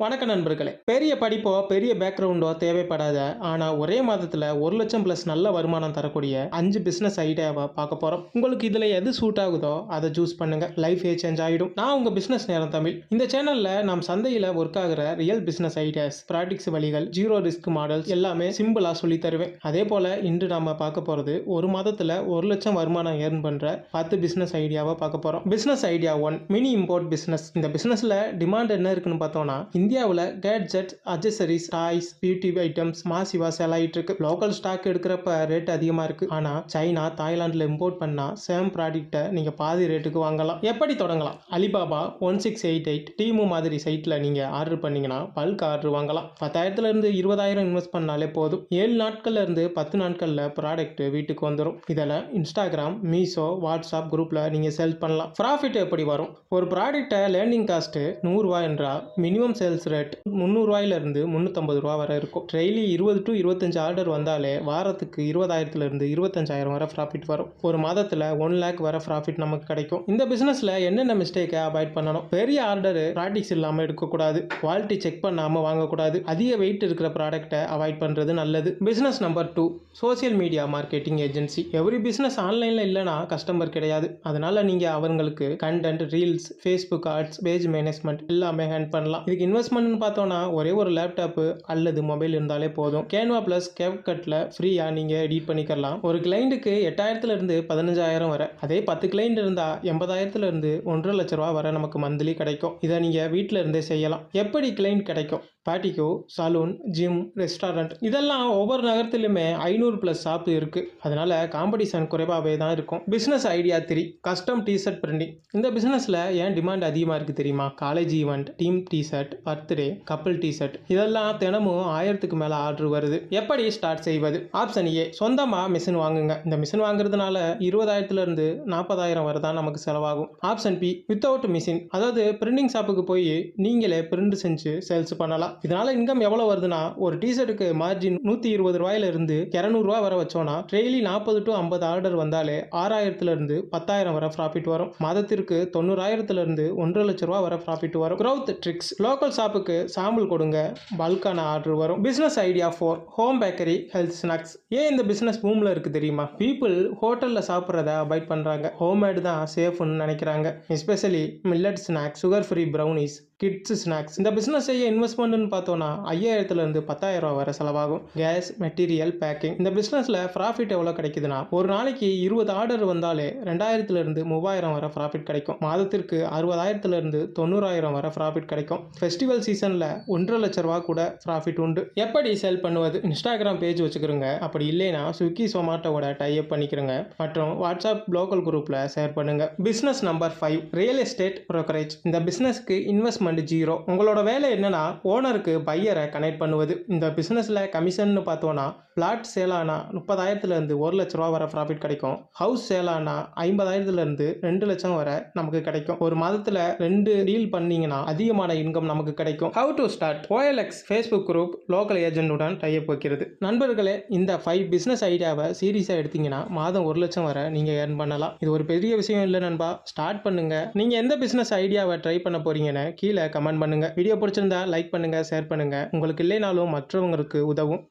வணக்க நண்பர்களே. பெரிய படிப்போ பெரிய பேக்ரவுண்டோ தேவைப்படாத ஆனால் ஒரே மாதத்தில் ஒரு லட்சம் ப்ளஸ் நல்ல வருமானம் தரக்கூடிய அஞ்சு பிஸ்னஸ் ஐடியாவை பார்க்க போகிறோம் உங்களுக்கு இதில் எது சூட் ஆகுதோ அதை சூஸ் பண்ணுங்க. லைஃபே சேஞ்ச் ஆகிடும் நான் உங்கள் பிஸ்னஸ் நேரம் தமிழ். இந்த சேனலில் நாம் சந்தையில் ஒர்க் ஆகிற ரியல் பிஸ்னஸ் ஐடியாஸ் ப்ராக்டிக்ஸ் வழிகள் ஜீரோ ரிஸ்க் மாடல்ஸ் எல்லாமே சிம்பிளாக சொல்லி தருவேன். அதே போல் இன்று நாம் பார்க்க போகிறது ஒரு மாதத்தில் ஒரு லட்சம் வருமானம் ஏர்ன் பண்ணுற பத்து பிஸ்னஸ் ஐடியாவை பார்க்க போகிறோம் business idea one mini import business இந்த பிஸ்னஸில் டிமாண்ட் என்ன இருக்குன்னு பார்த்தோன்னா இந்தியாவில் gadget accessories toys beauty items மாசிவா sale இருக்கு. லோக்கல் ஸ்டாக் எடுக்கிறப்ப ரேட் அதிகமாக இருக்கு. ஆனால் சைனா தாய்லாந்தில் இம்போர்ட் பண்ணால் சேம் ப்ராடக்ட்டை நீங்கள் பாதி ரேட்டுக்கு வாங்கலாம். எப்படி தொடங்கலாம்? Alibaba one six eight eight Temu மாதிரி சைட்டில் நீங்கள் ஆர்டர் பண்ணீங்கன்னா பல்க் ஆர்டர் வாங்கலாம். பத்தாயிரத்துல இருந்து இருபதாயிரம் இன்வெஸ்ட் பண்ணாலே போதும். ஏழு நாட்கள்ல இருந்து பத்து நாட்களில் ப்ராடக்ட் வீட்டுக்கு வந்துடும் இதில் இன்ஸ்டாகிராம் மீஷோ வாட்ஸ்அப் குரூப்பில் நீங்கள் செல் பண்ணலாம். ப்ராஃபிட் எப்படி வரும்? ஒரு ப்ராடக்ட்டை லேர்னிங் காஸ்ட்டு நூறுரூவா என்றால் மினிமம் சேல்ஸ் ரேட் முந்நூறுரூவாயிலிருந்து முந்நூற்றம்பது ரூபா வரை இருக்கும். டெய்லி இருபது டு இருபத்தஞ்சு ஆர்டர் வந்தாலே வாரத்துக்கு இருபதாயிரத்துலேருந்து இருபத்தஞ்சாயிரம் வரை ப்ராஃபிட் வரும். ஒரு மாதத்தில் ஒன் லேக் வர ப்ராஃபிட் நமக்கு கிடைக்கும். இந்த பிஸ்னஸில் என்னென்ன மிஸ்டேக்கை அவாய்ட் பண்ணணும்? பெரிய ஆர்டர் ப்ராக்டிக்ஸ் இல்லாமல் எடுக்கக்கூடாது. குவாலிட்டி செக் பண்ணாமல் வாங்கக்கூடாது. அதிக வெயிட் இருக்கிற ப்ராடக்ட்டை அவாய்ட் பண்ணுறது நல்லது. Business number two social media marketing agency every business ஆன்லைனில் இல்லைனா கஸ்டமர் கிடையாது. அதனால் நீங்கள் அவங்களுக்கு content reels Facebook ads page management எல்லாமே ஹேண்ட் பண்ணலாம். இதுக்கு இன்வெஸ்ட் இன்வெஸ்ட்மெண்ட்னு பார்த்தோன்னா ஒரே ஒரு லேப்டாப்பு அல்லது மொபைல் இருந்தாலே போதும். கேன்வா ப்ளஸ் கேப் கட்டில் ஃப்ரீயாக நீங்கள் எடிட் பண்ணிக்கலாம். ஒரு கிளைண்ட்டுக்கு எட்டாயிரத்துலேருந்து பதினஞ்சாயிரம் வர. அதே பத்து கிளைண்ட் இருந்தால் எண்பதாயிரத்துலேருந்து ஒன்றரை லட்ச ரூபா வர நமக்கு மந்த்லி கிடைக்கும். இதை நீங்கள் வீட்டில் இருந்தே செய்யலாம். எப்படி கிளைண்ட் கிடைக்கும்? பாட்டிக்கோ சலூன் ஜிம் ரெஸ்டாரண்ட் இதெல்லாம் ஒவ்வொரு நகரத்திலுமே ஐநூறு ப்ளஸ் ஷாப் இருக்குது அதனால் காம்படிஷன் குறைவாகவே தான் இருக்கும். Business idea three custom T shirt printing இந்த பிஸ்னஸில் ஏன் டிமாண்ட் அதிகமாக இருக்குது தெரியுமா? College event team T shirt birthday couple T shirt இதெல்லாம் தினமும் ஆயிரத்துக்கு மேலே ஆர்டர் வருது. எப்படி ஸ்டார்ட் செய்வது? ஆப்ஷன் ஏ சொந்தமாக மிஷின் வாங்குங்க. இந்த மிஷின் வாங்குறதுனால இருபதாயிரத்துலேருந்து நாற்பதாயிரம் வரை தான் நமக்கு செலவாகும். ஆப்ஷன் பி வித்தவுட் மிஷின் அதாவது பிரிண்டிங் ஷாப்புக்கு போய் நீங்களே பிரிண்ட் செஞ்சு சேல்ஸ் பண்ணலாம். இதனால இன்கம் எவ்வளோ வருதுன்னா ஒரு டிஷர்ட்டுக்கு மார்ஜின் நூற்றி இருபது ரூபாயில இருந்து இரநூறுவா வர வச்சோன்னா டெய்லி நாற்பது டு ஐம்பது ஆர்டர் வந்தாலே ஆறாயிரத்துல இருந்து பத்தாயிரம் வரை ப்ராஃபிட் வரும். மாதத்திற்கு தொண்ணூறாயிரத்துல இருந்து ஒன்றரை லட்ச ரூபா வர ப்ராஃபிட் வரும். Growth ட்ரிக்ஸ் லோக்கல் ஷாப்புக்கு சாம்பிள் கொடுங்க. பல்கான ஆர்டர் வரும். Business idea four home bakery health snacks ஏன் இந்த பிஸ்னஸ் பூமில் இருக்குது தெரியுமா? பீப்புள் ஹோட்டலில் சாப்பிட்றத அவாய்ட் பண்ணுறாங்க ஹோம்மேடு தான் சேஃப்னு நினைக்கிறாங்க. Especially millet snacks sugar free brownies kids snacks இந்த பிஸ்னஸ் செய்ய இன்வெஸ்ட்மெண்ட்னு பார்த்தோன்னா ஐயாயிரத்துலேருந்து பத்தாயிரம் ரூபா வரை செலவாகும். கேஸ் மெட்டீரியல் பேக்கிங் இந்த பிஸ்னஸில் ப்ராஃபிட் எவ்வளோ கிடைக்குதுன்னா ஒரு நாளைக்கு இருபது ஆர்டர் வந்தாலே ரெண்டாயிரத்துலேருந்து மூவாயிரம் வரை ப்ராஃபிட் கிடைக்கும். மாதத்திற்கு அறுபதாயிரத்துலேருந்து தொண்ணூறாயிரம் வரை ப்ராஃபிட் கிடைக்கும். ஃபெஸ்டிவல் சீசனில் ஒன்றரை லட்ச ரூபா கூட ப்ராஃபிட் உண்டு. எப்படி சேல் பண்ணுவது? இன்ஸ்டாகிராம் பேஜ் வச்சுக்கிறோங்க அப்படி இல்லைன்னா ஸ்விக்கி சொமாட்டோவோட டைப் பண்ணிக்கிறோங்க மற்றும் வாட்ஸ்அப் லோக்கல் குரூப்பில் ஷேர் பண்ணுங்கள் business number five real estate brokerage இந்த பிஸ்னஸ்க்கு இன்வெஸ்ட்மெண்ட் ஜீரோ உங்களோட வேலை என்னன்னா ஓனருக்கு பையரை கனெக்ட் பண்ணுவது. இந்த பிஸ்னஸில் கமிஷன்னு பார்த்தோன்னா பிளாட் சேலானா முப்பதாயிரத்துலேருந்து ஒரு லட்ச ரூபா வர ப்ராஃபிட் கிடைக்கும். ஹவுஸ் சேலானா ஐம்பதாயிரத்துலேருந்து ரெண்டு லட்சம் வரை நமக்கு கிடைக்கும். ஒரு மாதத்தில் ரெண்டு டீல் பண்ணீங்கன்னா அதிகமான இன்கம் நமக்கு கிடைக்கும். How to start OLX Facebook group local ஏஜென்ட்டுடன் type வைக்கிறது. நண்பர்களே இந்த ஃபைவ் பிஸ்னஸ் ஐடியாவை சீரியஸாக எடுத்தீங்கன்னா மாதம் ஒரு லட்சம் வரை நீங்கள் ஏர்ன் பண்ணலாம். இது ஒரு பெரிய விஷயம் இல்லை நண்பா. ஸ்டார்ட் பண்ணுங்கள் நீங்கள் எந்த பிஸ்னஸ் ஐடியாவை ட்ரை பண்ண போறீங்கன்னு கீழே கமெண்ட் பண்ணுங்கள் வீடியோ பிடிச்சிருந்தா லைக் பண்ணுங்கள் ஷேர் பண்ணுங்கள் உங்களுக்கு இல்லைனாலும் மற்றவங்களுக்கு உதவும்.